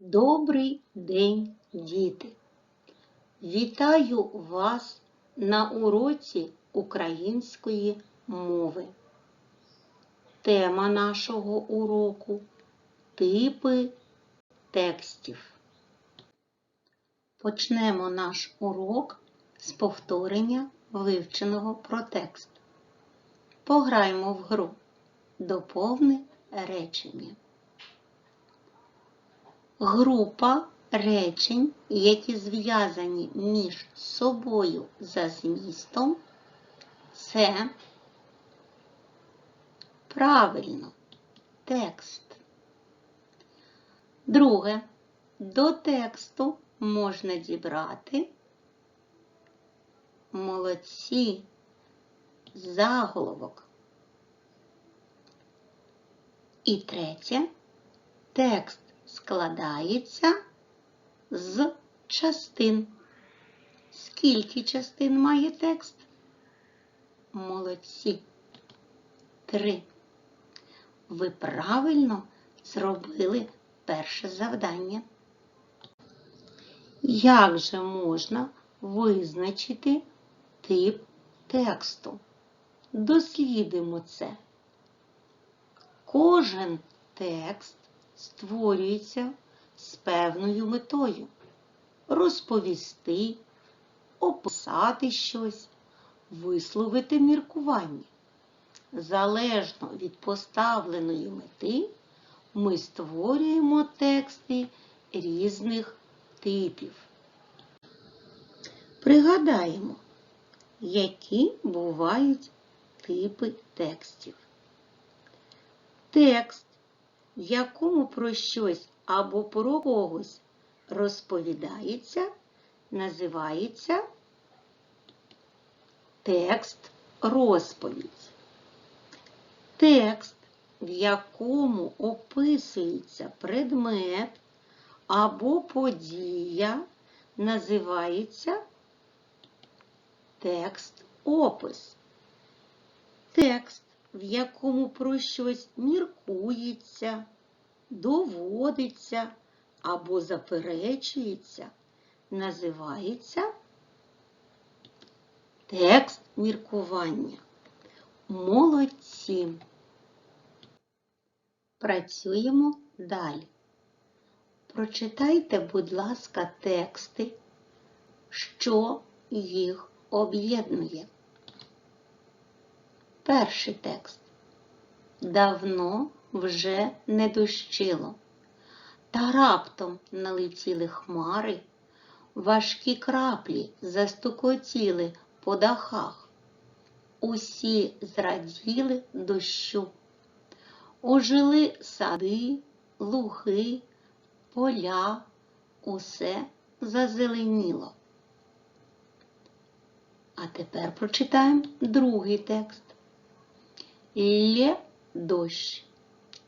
Добрий день, діти! Вітаю вас на уроці української мови. Тема нашого уроку типи текстів. Почнемо наш урок з повторення вивченого про текст. Пограємо в гру. Доповни речення. Група речень, які зв'язані між собою за змістом, це правильно текст. Друге, до тексту можна дібрати. Молодці. Заголовок. І третє, текст складається з частин. Скільки частин має текст? Молодці. Три. Ви правильно зробили перше завдання. Як же можна визначити тип тексту? Дослідимо це. Кожен текст створюється з певною метою розповісти, описати щось, висловити міркування. Залежно від поставленої мети, ми створюємо тексти різних типів. Пригадаємо, які бувають типи текстів. Текст якому про щось або про когось розповідається, називається текст розповідь. Текст, в якому описується предмет або подія, називається текст опис. Текст в якому про щось міркується, доводиться або заперечується, називається текст міркування. Молодці. Працюємо далі. Прочитайте, будь ласка, тексти, що їх об'єднує. Перший текст. Давно вже не дощило, та раптом налетіли хмари, важкі краплі застукотіли по дахах. Усі зраділи дощу, ожили сади, луги, поля, усе зазеленіло. А тепер прочитаємо другий текст. Лє дощ.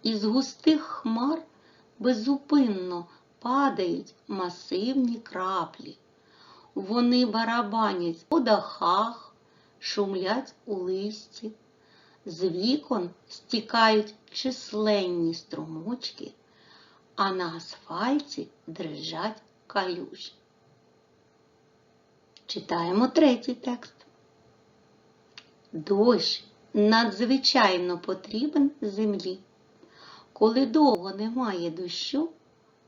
Із густих хмар безупинно падають масивні краплі. Вони барабанять у дахах, шумлять у листі, з вікон стікають численні струмочки, а на асфальті дрижать калюжі. Читаємо третій текст. Дощ надзвичайно потрібен землі. Коли довго немає дощу,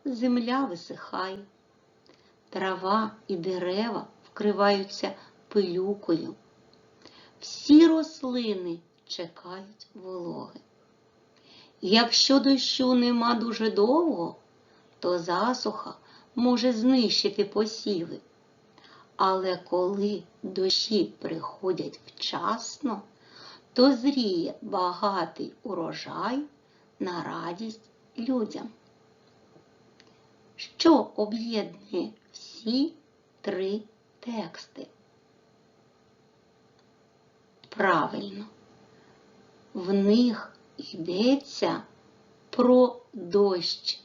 земля висихає, трава і дерева вкриваються пилюкою. Всі рослини чекають вологи. Якщо дощу нема дуже довго, то засуха може знищити посіви. Але коли дощі приходять вчасно, то зріє багатий урожай на радість людям. Що об'єднує всі три тексти? Правильно, в них йдеться про дощ.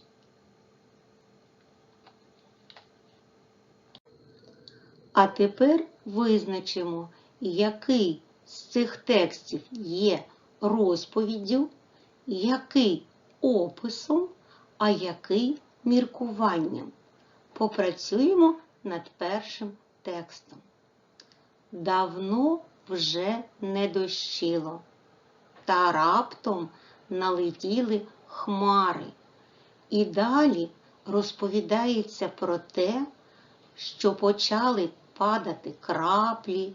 А тепер визначимо, який з цих текстів є розповіддю, який описом, а який міркуванням. Попрацюємо над першим текстом. Давно вже не дощило, та раптом налетіли хмари. І далі розповідається про те, що почали падати краплі,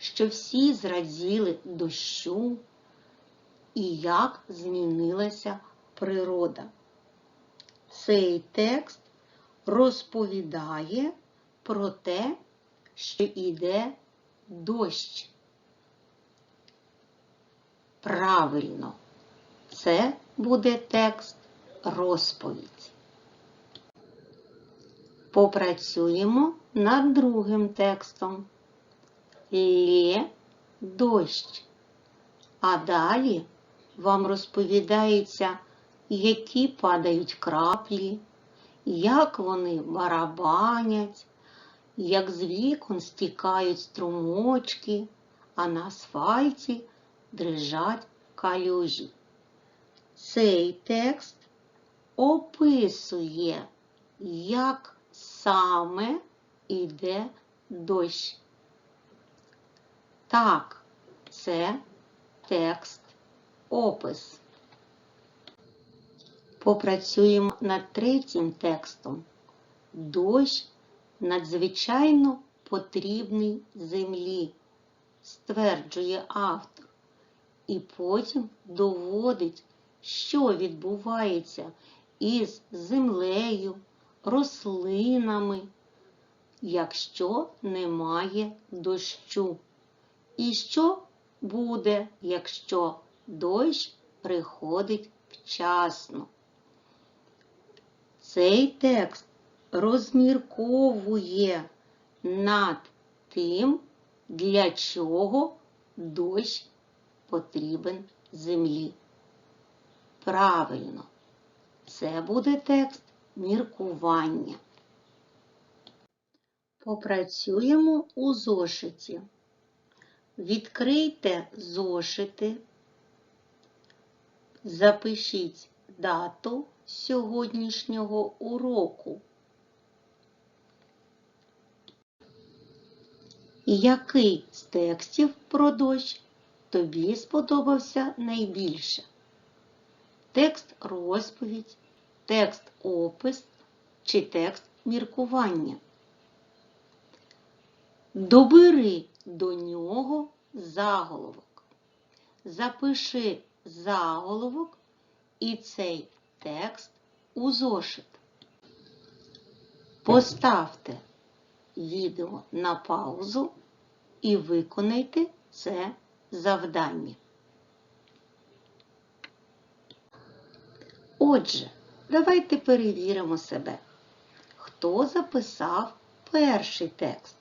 що всі зраділи дощу, і як змінилася природа. Цей текст розповідає про те, що йде дощ. Правильно, це буде текст розповідь. Попрацюємо над другим текстом. Лє дощ. А далі вам розповідається, які падають краплі, як вони барабанять, як з вікон стікають струмочки, а на асфальті дрижать калюжі. Цей текст описує, як саме йде дощ. Так, це текст опис. Попрацюємо над третім текстом. Дощ надзвичайно потрібний землі, стверджує автор, і потім доводить, що відбувається із землею, рослинами, якщо немає дощу. І що буде, якщо дощ приходить вчасно? Цей текст розмірковує над тим, для чого дощ потрібен землі. Правильно, це буде текст міркування. Попрацюємо у зошиті. Відкрийте зошити, запишіть дату сьогоднішнього уроку. Який з текстів про дощ тобі сподобався найбільше? Текст розповідь, текст опис чи текст міркування? Добери до нього заголовок. Запиши заголовок і цей текст у зошит. Поставте відео на паузу і виконайте це завдання. Отже, давайте перевіримо себе. Хто записав перший текст?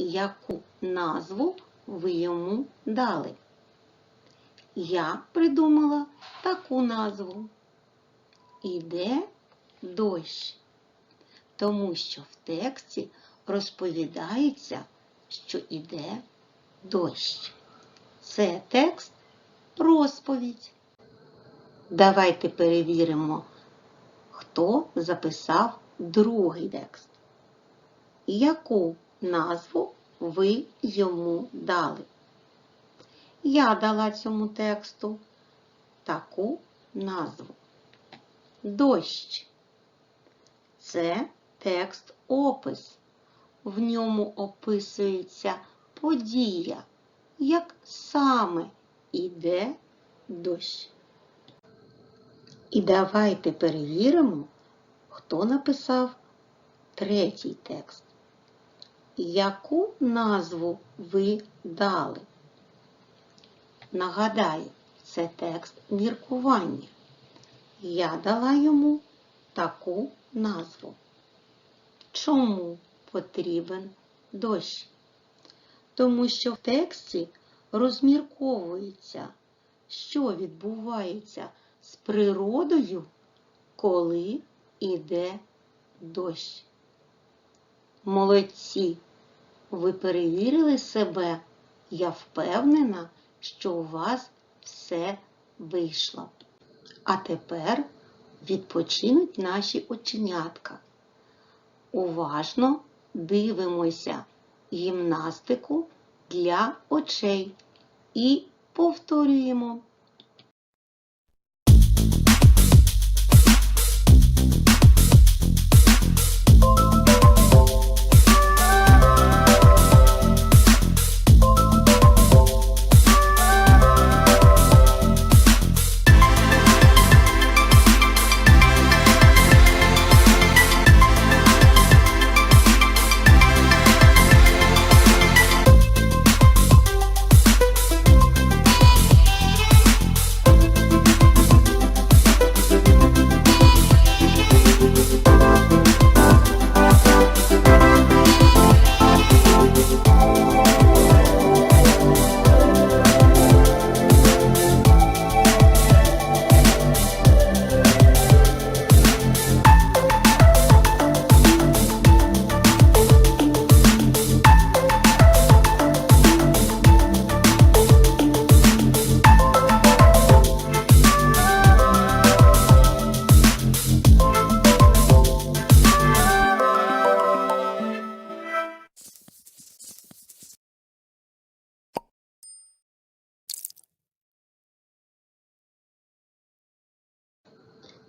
Яку назву ви йому дали? Я придумала таку назву. Іде дощ, тому що в тексті розповідається, що іде дощ. Це текст розповідь. Давайте перевіримо, хто записав другий текст. Яку назву ви йому дали? Я дала цьому тексту таку назву. Дощ. Це текст опис. В ньому описується подія, як саме іде дощ. І давайте перевіримо, хто написав третій текст. Яку назву ви дали? Нагадаю, це текст міркування. Я дала йому таку назву. Чому потрібен дощ? Тому що в тексті розмірковується, що відбувається з природою, коли іде дощ. Молодці! Ви перевірили себе, я впевнена, що у вас все вийшло. А тепер відпочинуть наші оченятка. Уважно дивимося гімнастику для очей і повторюємо.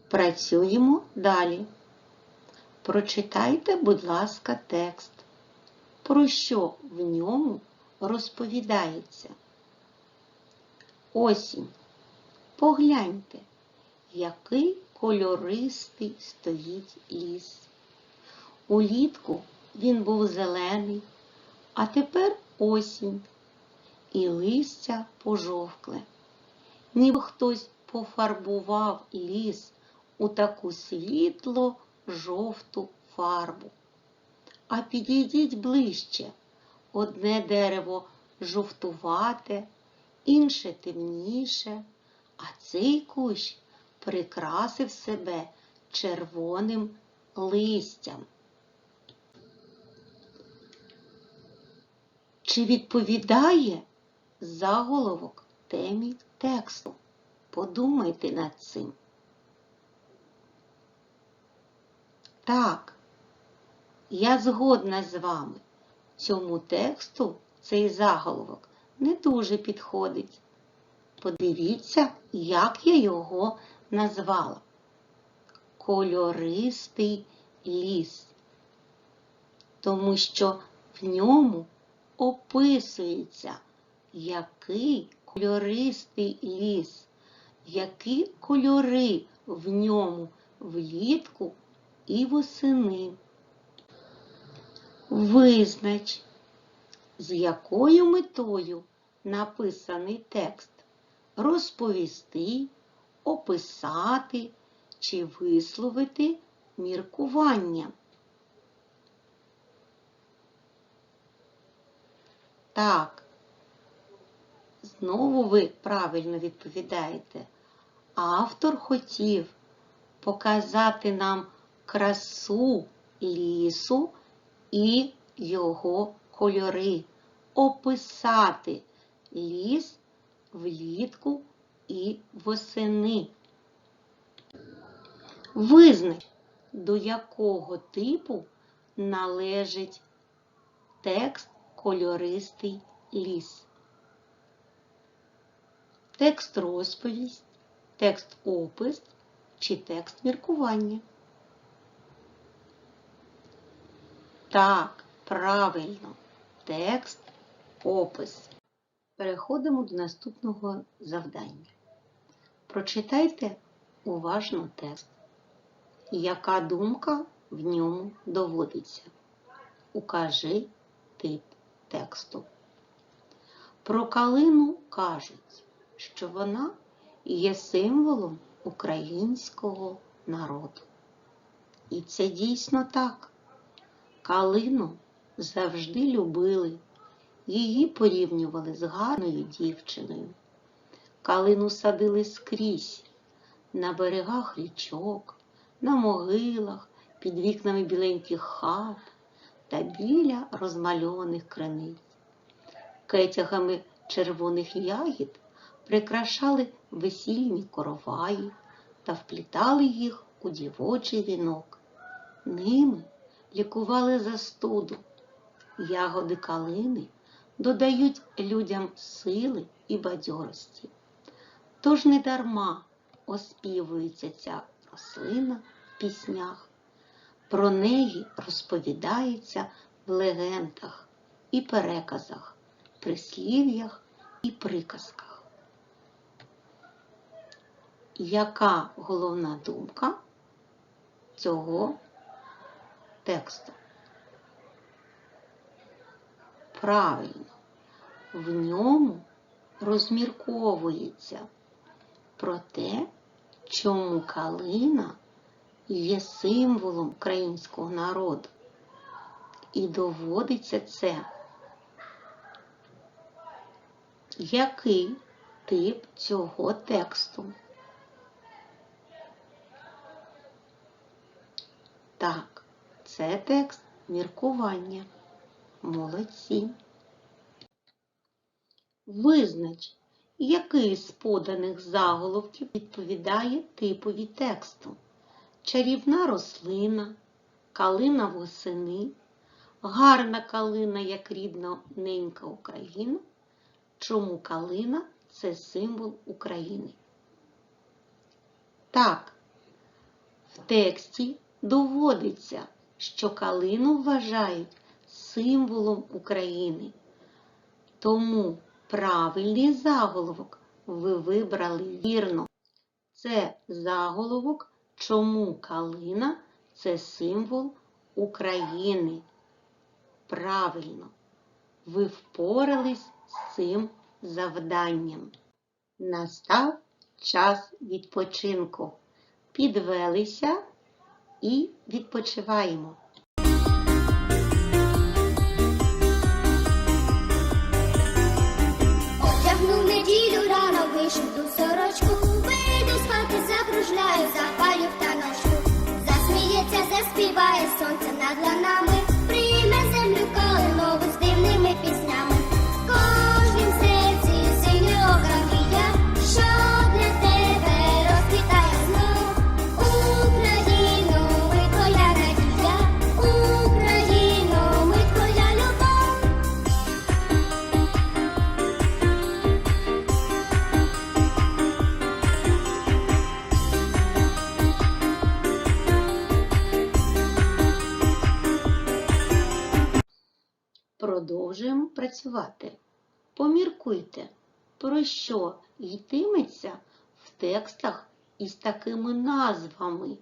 Працюємо далі. Прочитайте, будь ласка, текст. Про що в ньому розповідається? Осінь. Погляньте, який кольористий стоїть ліс. Улітку він був зелений, а тепер осінь, і листя пожовкле. Ніби хтось пофарбував ліс у таку світло жовту фарбу. А підійдіть ближче. Одне дерево жовтувате, інше темніше, а цей кущ прикрасив себе червоним листям. Чи відповідає заголовок темі тексту? Подумайте над цим. Так, я згодна з вами. Цьому тексту цей заголовок не дуже підходить. Подивіться, як я його назвала. Кольористий ліс. Тому що в ньому описується, який кольористий ліс, які кольори в ньому влітку і восени. Визнач, з якою метою написаний текст розповісти, описати чи висловити міркування. Так, знову ви правильно відповідаєте. Автор хотів показати нам красу лісу і його кольори, описати ліс влітку і восени. Визнач, до якого типу належить текст кольористий ліс. Текст розповість, текст опис чи текст міркування. Так, правильно, текст опис. Переходимо до наступного завдання. Прочитайте уважно текст. Яка думка в ньому доводиться? Укажи тип тексту. Про калину кажуть, що вона є символом українського народу. І це дійсно так. Калину завжди любили, її порівнювали з гарною дівчиною. Калину садили скрізь, на берегах річок, на могилах, під вікнами біленьких хат та біля розмальованих криниць. Кетягами червоних ягід прикрашали весільні короваї, та вплітали їх у дівочий вінок. Ними лікували застуду. Ягоди калини додають людям сили і бадьорості. Тож не дарма оспівується ця рослина в піснях. Про неї розповідається в легендах і переказах, прислів'ях і приказках. Яка головна думка цього тексту? Правильно, в ньому розмірковується про те, чому калина є символом українського народу. І доводиться це. Який тип цього тексту? Так, це текст міркування. Молодці. Визнач, який з поданих заголовків відповідає типові тексту. Чарівна рослина, калина восени, гарна калина, як рідна ненька Україна. Чому калина це символ України? Так, в тексті доводиться, що калину вважають символом України. Тому правильний заголовок ви вибрали вірно. Це заголовок, чому калина це символ України. Правильно, ви впорались з цим завданням. Настав час відпочинку. Підвелися і відпочиваємо. Одягну неділю рано вишиту сорочку, вийду спати, закружляю, запалю в таночку. Засміється, заспіває сонце над ланами, працювати. Поміркуйте, про що йтиметься в текстах із такими назвами.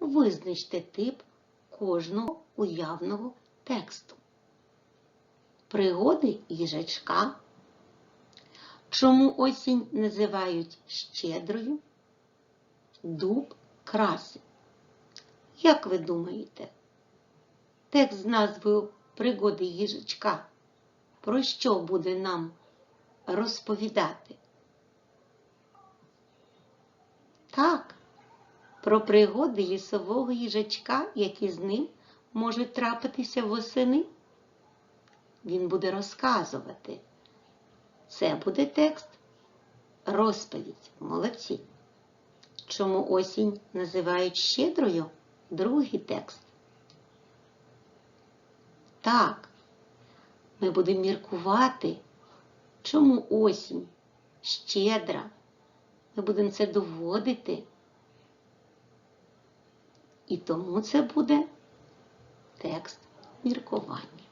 Визначте тип кожного уявного тексту. Пригоди їжачка. Чому осінь називають щедрою? Дуб краси. Як ви думаєте? Текст з назвою Пригоди їжачка. Про що буде нам розповідати? Так, про пригоди лісового їжачка, які з ним можуть трапитися восени. Він буде розказувати. Це буде текст. Розповідь. Молодці. Чому осінь називають щедрою? Другий текст. Так, ми будемо міркувати, чому осінь щедра. Ми будемо це доводити. І тому це буде текст міркування.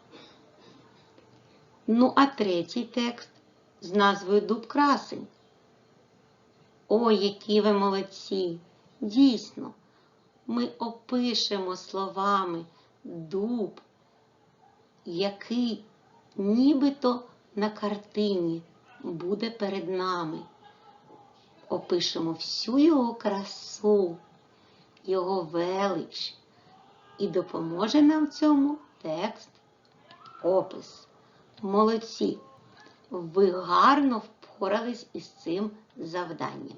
Ну, а третій текст з назвою Дуб красень. Ой, які ви молодці! Дійсно, ми опишемо словами дуб, який нібито на картині буде перед нами. Опишемо всю його красу, його велич, і допоможе нам в цьому текст, опис. Молодці! Ви гарно впорались із цим завданням.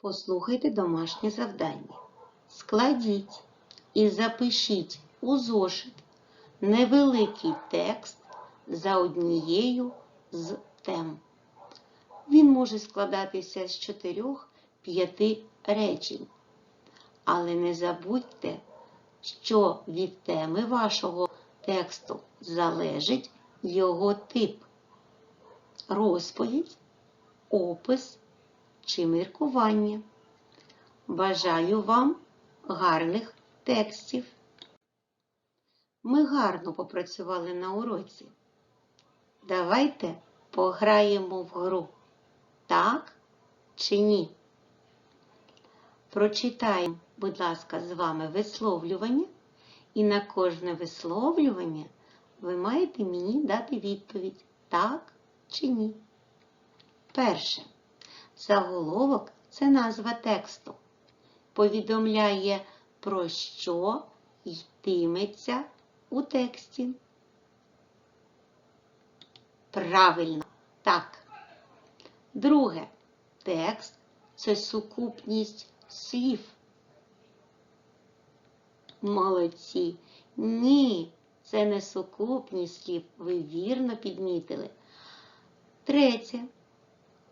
Послухайте домашнє завдання. Складіть і запишіть у зошит невеликий текст за однією з тем. Він може складатися з 4 п'яти речень. Але не забудьте, що від теми вашого тексту залежить його тип. Розповідь, опис чи міркування. Бажаю вам гарних текстів. Ми гарно попрацювали на уроці. Давайте пограємо в гру. Так чи ні? Прочитаємо, будь ласка, з вами висловлювання, і на кожне висловлювання ви маєте мені дати відповідь так чи ні. Перше. Заголовок це назва тексту. Повідомляє, про що йтиметься у тексті. Правильно, так. Друге. Текст це сукупність слів. Молодці. Ні, це не сукупність слів. Ви вірно підмітили. Третє.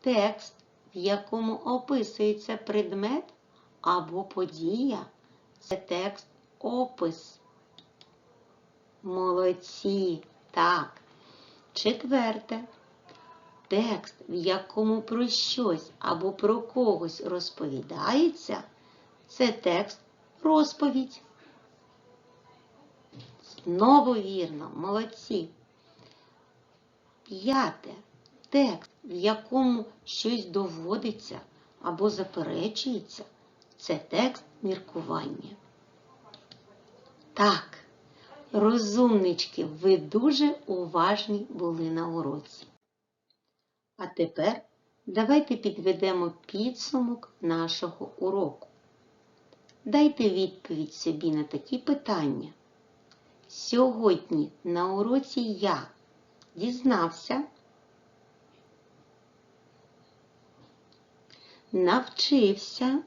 Текст, в якому описується предмет або подія. Це текст опис. Молодці. Так. Четверте. Текст, в якому про щось або про когось розповідається, це текст розповідь. Знову вірно, молодці. П'яте. Текст, в якому щось доводиться або заперечується, це текст міркування. Так, розумнички, ви дуже уважні були на уроці. А тепер давайте підведемо підсумок нашого уроку. Дайте відповідь собі на такі питання. Сьогодні на уроці я дізнався, навчився,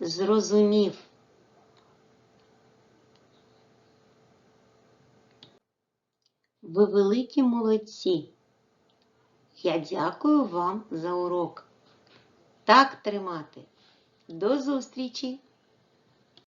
зрозумів. Ви великі молодці. Я дякую вам за урок. Так тримати. До зустрічі!